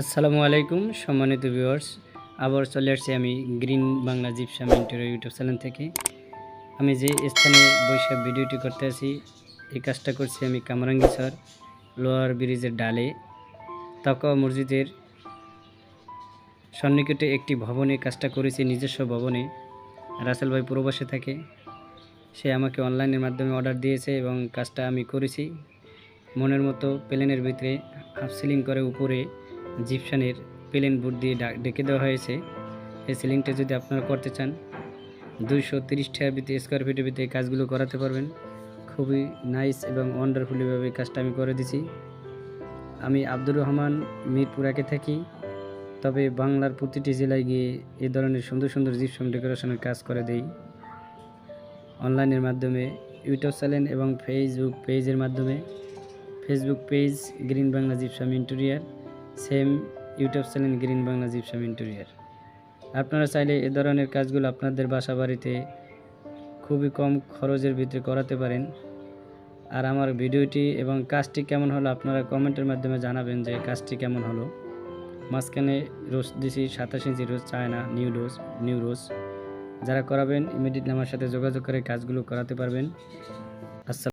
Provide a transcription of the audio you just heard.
আসসালামু আলাইকুম, সম্মানিত ভিউয়ার্স আবার চলে আসছি আমি green Bangla gypsum interview YouTube channel থেকে। আমি যে স্থানে বৈশাখ ভিডিওটি করতে আছি, এই কাজটা করছি আমি কামরাঙ্গীসর লোয়ার ব্রিজের ডালে। তাকওয়া মসজিদের সন্নিকটে একটি ভবনে কাজটা করেছি, নিজস্ব ভবনে। রাসেল ভাই প্রবাসে থাকে। সে আমাকে অনলাইনের মাধ্যমে অর্ডার দিয়েছে এবং কাজটা আমি করেছি। মনের মতো প্লেনের ভিতরে হাফ সিলিং করে উপরে জিপসানের প্লেন বোর্ড দিয়ে ডেকে দেওয়া হয়েছে। এই সিলিংটা যদি আপনারা করতে চান, দুইশো তিরিশ টাকার ভিতরে স্কোয়ার ফিটের ভিতরে কাজগুলো করাতে পারবেন। খুবই নাইস এবং ওয়ান্ডারফুলিভাবে কাজটা আমি করে দিছি। আমি আব্দুর রহমান মিরপুরাকে থাকি, তবে বাংলার প্রতিটি জেলায় গিয়ে এই ধরনের সুন্দর সুন্দর জিপসাম ডেকোরেশনের কাজ করে দেই। অনলাইনের মাধ্যমে, ইউটিউব চ্যানেল এবং ফেসবুক পেজের মাধ্যমে। Facebook page green Bangla gypsum interior same YouTube channel green Bangla gypsum interior. আপনারা চাইলে এ ধরনের কাজগুলো আপনাদের বাসা বাড়িতে খুবই কম খরচের ভিতরে করাতে পারেন। আর আমার ভিডিওটি এবং কাজটি কেমন হলো আপনারা কমেন্টের মাধ্যমে জানাবেন যে কাজটি কেমন হলো। মাঝখানে রোজ দিছি সাতাশ inch rose China, new rose new rose. যারা করাবেন ইমিডিয়েটলি আমার সাথে যোগাযোগ করে কাজগুলো করাতে পারবেন। আসসালাম